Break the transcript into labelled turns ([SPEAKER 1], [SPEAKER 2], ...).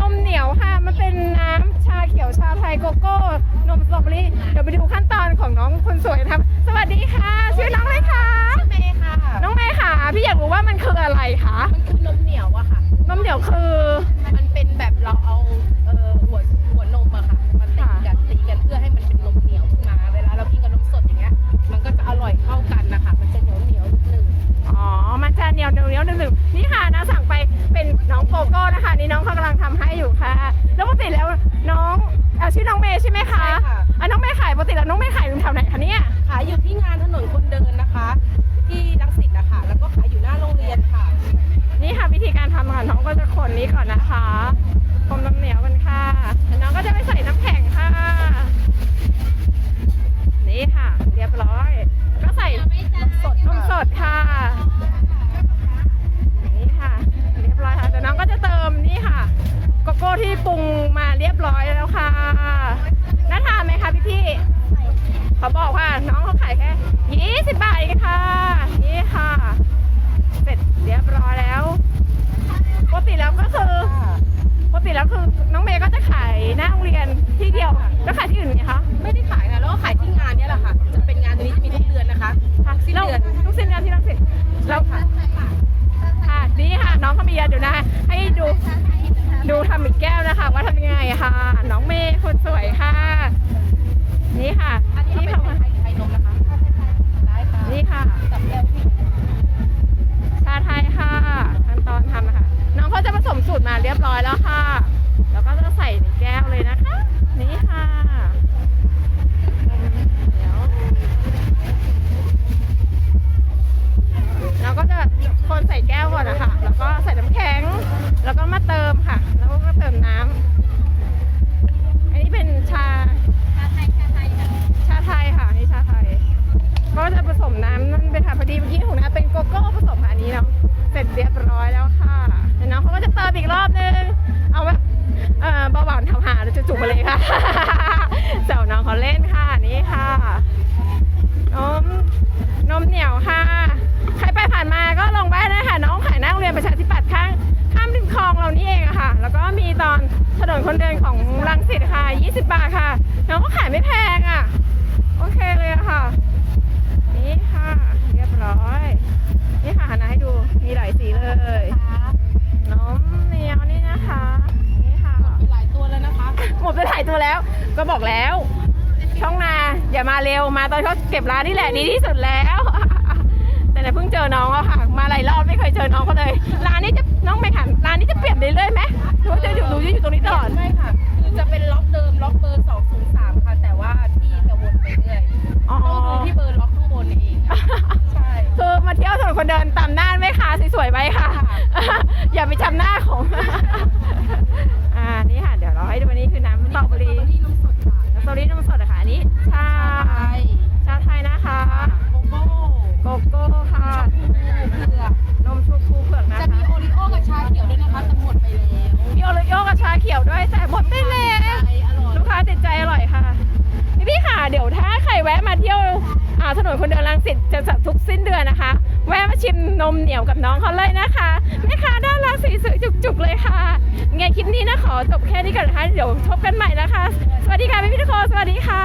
[SPEAKER 1] นมเหนียวค่ะ มันเป็นน้ำชาเขียวชาไทยโกโก้ นมสตรอเบอรี่ เดี๋ยวไปดูขั้นตอนของน้องคนสวยทำสวัสดีค่ะ ชื่อน้องอะไรคะ
[SPEAKER 2] เมย์ค่ะ
[SPEAKER 1] น้องเมย์ค่ะ พี่อยากรู้ว่ามันคืออะไรคะ
[SPEAKER 2] มันคือนมเหนียวอะค่ะ
[SPEAKER 1] นมเหนียวคือ
[SPEAKER 2] มันเป็นแบบเราเอาเอ่อหัว
[SPEAKER 1] ไหมคะ
[SPEAKER 2] ใช่ค่ะ
[SPEAKER 1] อะน้องเมย์ขายปกติแล้วน้องเมย์ขายอยู่แถวไหนคะเนี่ย
[SPEAKER 2] ขายอยู่ที่งานถนนคนเดินนะคะ ที่รังสิตนะคะแล้วก็ขายอยู่หน้าโรงเรียนค่ะ
[SPEAKER 1] นี่ค่ะวิธีการทำค่ะน้องก็จะคนนี้ก่อนนะคะคนน้ำเหนียวกันค่ะแล้วน้องก็จะไปใส่น้ำแข็งค่ะ นี่ค่ะ เรียบร้อย ก็ใส่นมสดนมสดค่ะ นี่ค่ะ เรียบร้อยค่ะแต่น้องก็จะเติมนี่ค่ะ โกโก้ที่ปรุงมาเรียบร้อยแล้วค่ะน่าทานไหม คะพี่พี่ๆเขาบอกว่าน้องเขาขายแค่20บาทเองค่ะ นี่ค่ะ เสร็จเรียบร้อยแล้วปกติแล้วก็คือปกติแล้วคือน้องเมย์ก็จะขายหน้าโรงเรียนที่เดียวแล้วขายที่อื่นไหมคะ
[SPEAKER 2] ไม่ได้ขายค่ะแล้วก็ขายที่งานเนี้ยแหละค่ะ จะเป็นงานตัวนี้จะมีทุกเดือนนะคะ
[SPEAKER 1] ค่ะ
[SPEAKER 2] สิ้น
[SPEAKER 1] แล้ว
[SPEAKER 2] เดือน
[SPEAKER 1] ทุกสิ้นเดือนที่รังสิตแล้วค่ะค่ะนี่ค่ะ น้องเขามีเดี๋ยวนะ ให้ดูดูทำอีกแก้วนะคะ ว่าทำยังไงค่ะ น้องเมย์คนสวยค่ะ นี่ค่ะ
[SPEAKER 2] อันนี้
[SPEAKER 1] ที่
[SPEAKER 2] เป็น
[SPEAKER 1] เขา
[SPEAKER 2] ไทยไทยนมนะคะ ได้ค่ะ
[SPEAKER 1] นี่ค่ะ
[SPEAKER 2] กับแก้วที่
[SPEAKER 1] ชาไทยค่ะขั้นตอนทำนะคะน้องเขาจะผสมสูตรมาเรียบร้อย แล้วค่ะ แล้วก็จะใส่ในแก้วเลยนะคะ นี่ค่ะเดี๋ยวเราก็จะคนใส่แก้วก่อนนะคะ แล้วก็ใส่น้ำแข็ง แล้วก็มาเติมค่ะ แล้วก็เติมน้ำ อันนี้เป็นชา ชาไทยค่ะอันนี่ชาไทย ก็จะผสมน้ำนั่นเป็นค่ะพอดีเมื่อกี้ของน้าเป็นโกโก้ผสมอันนี้เนาะ เสร็จเรียบร้อย เจ้าน้องเขาเล่นค่ะนี่ค่ะ นมนมเหนียวค่ะ ใครไปผ่านมาก็ลงแวะนะคะน้องขายหน้าโรงเรียนประชาธิปัตย์ข้างข้ามริมคลองเรานี่เองอะค่ะ แล้วก็มีตอนถนนคนเดินของรังสิตค่ะ 20 บาทค่ะ น้องก็ขายไม่แพงอะโอเคเลยอะค่ะ นี่ค่ะ เรียบร้อย นี่ค่ะหันหน้าให้ดูมีหลายสีเลยน้องเหนียวนี่นะคะ นี่ค่ะ
[SPEAKER 2] มีหลายตัวแล้ว นะคะ
[SPEAKER 1] หมดไปหลายตัวแล้ว ก็บอกแล้ว ช่องนาอย่ามาเร็วมาตอนเขาเก็บร้านนี่แหละดีที่สุดแล้ว แต่เนี่ยเพิ่งเจอน้องอะค่ะ มาหลายรอบไม่เคยเจอน้องเขาเลยร้านนี้จะน้องไม่หันร้านนี้จะเปลี่ยนไปเรื่อยไหมหรือว่าจะอยู่หนูจะอยู่ตรงนี้ตลอด
[SPEAKER 2] ไม่ค่ะคือจะเป็นล็อกเดิมล็อกเบอร์203ค่ะแต่ว่าที่จะวนไปเรื่อย
[SPEAKER 1] อ๋อ
[SPEAKER 2] ต้องดูที่เบอร์ล็อกข้างบนเองค่ะใช่
[SPEAKER 1] คือมาเที่ยวถนนคนเดินตามหน้าแม่ค้าสวยๆไว้ค่ะ อย่าไปจำหน้าของ
[SPEAKER 2] แวะ
[SPEAKER 1] มาเที่ยวถนนคนเดินลังสิตจะจัดทุกสิ้นเดือนนะคะ แวะมาชิมนมเหนียวกับน้องเขาเลยนะคะแม่ค้าด้านรักสวยจุกๆเลยค่ะไงคลิปนี้นะขอจบแค่นี้ก่อนนะคะเดี๋ยวพบกันใหม่นะคะ สวัสดีค่ะพี่พี่ทุกคนสวัสดีค่ะ